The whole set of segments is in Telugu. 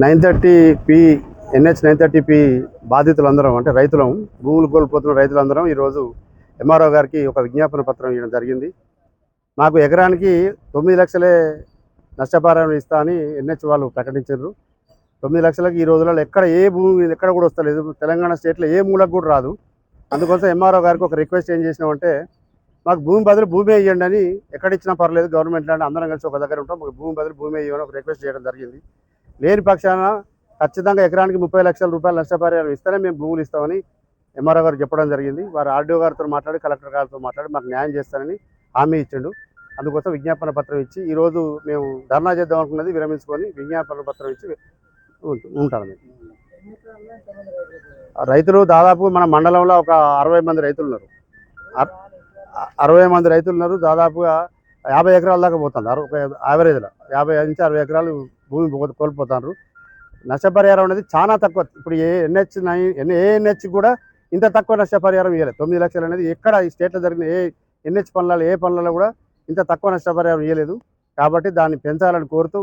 Nine thirty P NH nine thirty P బాధితులందరం అంటే రైతులం భూములు కోల్పోతున్న రైతులందరం ఈరోజు ఎంఆర్ఓ గారికి ఒక విజ్ఞాపన పత్రం ఇవ్వడం జరిగింది. మాకు ఎకరానికి తొమ్మిది లక్షలే నష్టపరిహారం ఇస్తా అని ఎన్హెచ్ వాళ్ళు ప్రకటించారు. తొమ్మిది లక్షలకి ఈ రోజులలో ఎక్కడ ఏ భూమి ఎక్కడ కూడా వస్తలేదు. తెలంగాణ స్టేట్లో ఏ మూలకు కూడా రాదు. అందుకోసం ఎంఆర్ఓ గారికి ఒక రిక్వెస్ట్ ఏం చేసినామంటే మాకు భూమి బదులు భూమి ఇవ్వండి అని ఎక్కడ ఇచ్చినా పర్లేదు గవర్నమెంట్ లాంటి అందరం కలిసి ఒక దగ్గర ఉంటాం మాకు భూమి బదులు భూమి ఇవ్వని ఒక రిక్వెస్ట్ చేయడం జరిగింది. లేని పక్షాన ఖచ్చితంగా ఎకరానికి ముప్పై లక్షల రూపాయలు నష్టపరిహారం ఇస్తేనే మేము భూములు ఇస్తామని ఎంఆర్ఓ గారు చెప్పడం జరిగింది. వారు ఆర్డీఓ గారితో మాట్లాడి కలెక్టర్ గారితో మాట్లాడి మాకు న్యాయం చేస్తానని హామీ ఇచ్చిండు. అందుకోసం విజ్ఞాపన పత్రం ఇచ్చి ఈరోజు మేము ధర్నా చేద్దాం అనుకున్నది విరమించుకొని విజ్ఞాపన పత్రం ఇచ్చి ఉంటాం ఉంటాను మేము. రైతులు దాదాపు మన మండలంలో ఒక అరవై మంది రైతులు ఉన్నారు. అరవై మంది రైతులు ఉన్నారు. దాదాపుగా యాభై ఎకరాల దాకా పోతుంది. ఒక యావరేజ్లో యాభై నుంచి అరవై ఎకరాలు భూమి కోల్పోతారు. కోల్పోతున్నారు నష్టపరిహారం అనేది చాలా తక్కువ. ఇప్పుడు ఏ ఎన్హెచ్ నైన్ ఏ ఎన్హెచ్ కూడా ఇంత తక్కువ నష్టపరిహారం ఇవ్వలేదు తొమ్మిది లక్షలు అనేది ఎక్కడ ఈ స్టేట్లో జరిగిన ఏ ఎన్హెచ్ పనులలో ఏ పనులలో కూడా ఇంత తక్కువ నష్టపరిహారం ఇవ్వలేదు కాబట్టి దాన్ని పెంచాలని కోరుతూ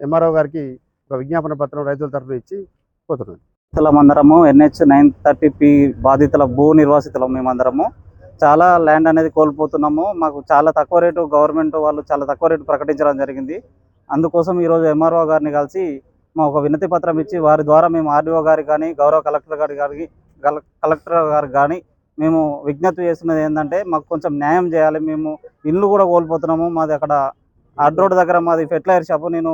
ఎంఆర్ఓ గారికి ఒక విజ్ఞాపన పత్రం రైతుల తరఫున ఇచ్చి పోతున్నాను బాధితులమందరము ఎన్హెచ్ నైన్ థర్టీ పి బాధితుల భూ నిర్వాసితులం మేమందరము. చాలా ల్యాండ్ అనేది కోల్పోతున్నాము. మాకు చాలా తక్కువ రేటు గవర్నమెంట్ వాళ్ళు చాలా తక్కువ రేటు ప్రకటించడం జరిగింది. అందుకోసం ఈరోజు ఎంఆర్ఓ గారిని కలిసి మా ఒక వినతి పత్రం ఇచ్చి వారి ద్వారా మేము ఆర్డీఓ గారికి కానీ గౌరవ కలెక్టర్ గారి గారికి కలెక్టర్ గారికి కానీ మేము విజ్ఞప్తి చేస్తున్నది ఏంటంటే మాకు కొంచెం న్యాయం చేయాలి. మేము ఇల్లు కూడా కోల్పోతున్నాము. మాది అక్కడ అడ్ రోడ్ దగ్గర మాది ఫెర్టిలైజర్ షాపు. నేను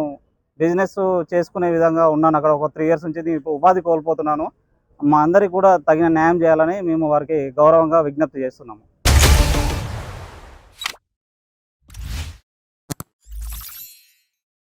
బిజినెస్ చేసుకునే విధంగా ఉన్నాను. అక్కడ ఒక త్రీ ఇయర్స్ నుంచి ఇప్పుడు ఉపాధి కోల్పోతున్నాను. మా అందరికి కూడా తగిన న్యాయం చేయాలని మేము వారికి గౌరవంగా విజ్ఞప్తి చేస్తున్నాము.